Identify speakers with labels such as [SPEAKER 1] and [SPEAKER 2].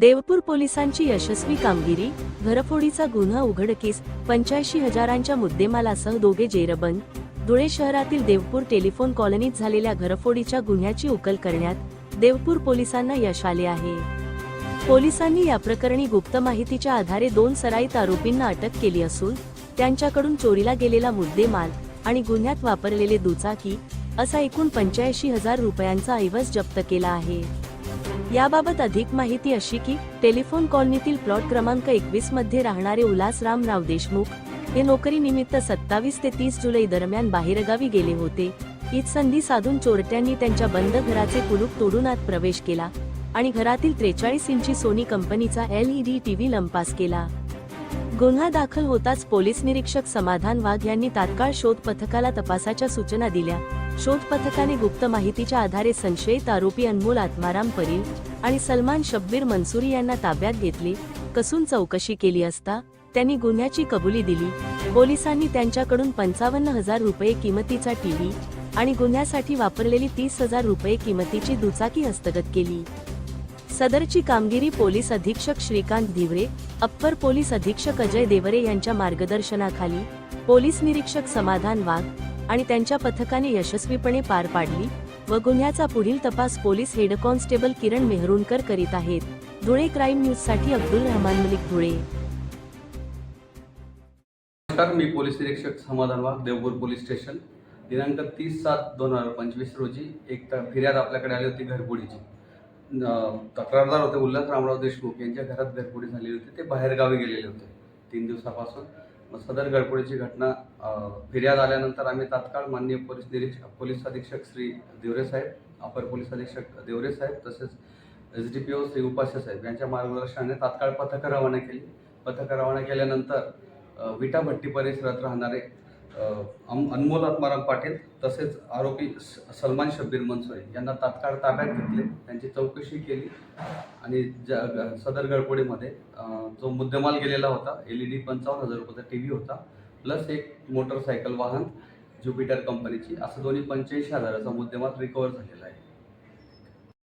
[SPEAKER 1] देवपूर पोलिसांची यशस्वी कामगिरी घरफोडीचा गुन्हा उघडकीस पंच्याऐंशी हजारांच्या मुद्देमालासह दोघे जेरबंद धुळे शहरातील देवपूर टेलिफोन कॉलनीत झालेल्या घरफोडीच्या गुन्ह्याची उकल करण्यात देवपूर पोलिसांना यश आले आहे. पोलिसांनी या प्रकरणी गुप्त माहितीच्या आधारे दोन सराईत आरोपींना अटक केली असून त्यांच्याकडून चोरीला गेलेला मुद्देमाल आणि गुन्ह्यात वापरलेले दुचाकी असा एकूण पंच्याऐंशी हजार रुपयांचा ऐवज जप्त केला आहे. याबाबत अधिक माहिती अशी की टेलिफोन कॉलनीतील प्लॉट क्रमांक एकवीसमध्ये राहणारे उल्हासराम राव देशमुख हे नोकरीनिमित्त सत्तावीस ते तीस जुलै दरम्यान बाहेरगावी गेले होते. हीच संधी साधून चोरट्यांनी त्यांच्या बंद घराचे कुलूप तोडून आत प्रवेश केला आणि घरातील त्रेचाळीस इंची सोनी कंपनीचा एलईडी टीव्ही लंपास केला. गुन्हा दाखल होताच पोलीस निरीक्षक समाधान वाघ यांनी तात्काळ शोध पथकाला तपासाच्या सूचना दिल्या. शोध पथकाने गुप्त माहितीच्या आधारे संशयित आरोपी अनमोल आत्माराम परील आणि सलमान शब्बीर मनसुरी यांना ताब्यात घेतले. कसून चौकशी केली असता त्यांनी गुन्ह्याची कबुली दिली. पोलिसांनी त्यांच्याकडून पंचावन्न हजार रुपये किमतीचा टीव्ही आणि गुन्ह्यासाठी वापरलेली तीस हजार रुपये किमतीची दुचाकी हस्तगत केली. सदरची कामगिरी पोलीस अधीक्षक श्रीकांत धिवरे अप्पर पोलीस अधीक्षक अजय देवरे यांच्या मार्गदर्शनाखाली पोलीस निरीक्षक समाधान वाघ आणि त्यांच्या पथकाने यशस्वीपणे पार पाडली. व गुन्ह्याचा पुढील तपास police head constable Kiran Mehrunkar करीत आहेत. धुळे क्राईम न्यूजसाठी अब्दुल रहमान मलिक धुळे.
[SPEAKER 2] नमस्कार मी पोलीस निरीक्षक समाधान वाघ देवपूर पोलीस स्टेशन. दिनांक तीस सात दोन हजार पंचवीस रोजी एक तर फिर्याद आपल्याकडे आली होती घरबुडीची. तक्रारदार होते उल्हास रामराव देशमुख यांच्या घरात घरबुडी झालेली होती. ते बाहेरगावी गेलेले होते तीन दिवसापासून. सदर गडबडीची घटना फिर्याद आल्यानंतर आम्ही तात्काळ माननीय पोलीस निरीक्षक पोलीस अधीक्षक श्री देवरे साहेब अपर पोलीस अधीक्षक देवरे साहेब तसेच S D P O Shri Upasya साहेब यांच्या मार्गदर्शनाने तात्काळ पथकं रवाना केली. पथकं रवाना केल्यानंतर विटा भट्टी परिसरात राहणारे अनमोल आत्माराम पाटील तसेच आरोपी स- सलमान शब्बीर मनसोई यांना तात्काळ ताब्यात घेतले. त्यांची चौकशी केली आणि ज ग- सदर गडबडीमध्ये जो मुद्देमाल गेलेला होता एल ई डी पंचावन्न हजार रुपयाचा टी व्ही होता प्लस एक मोटरसायकल वाहन ज्युपिटर कंपनीची असं दोन्ही पंच्याऐंशी हजाराचा मुद्देमाल रिकवर झालेला आहे.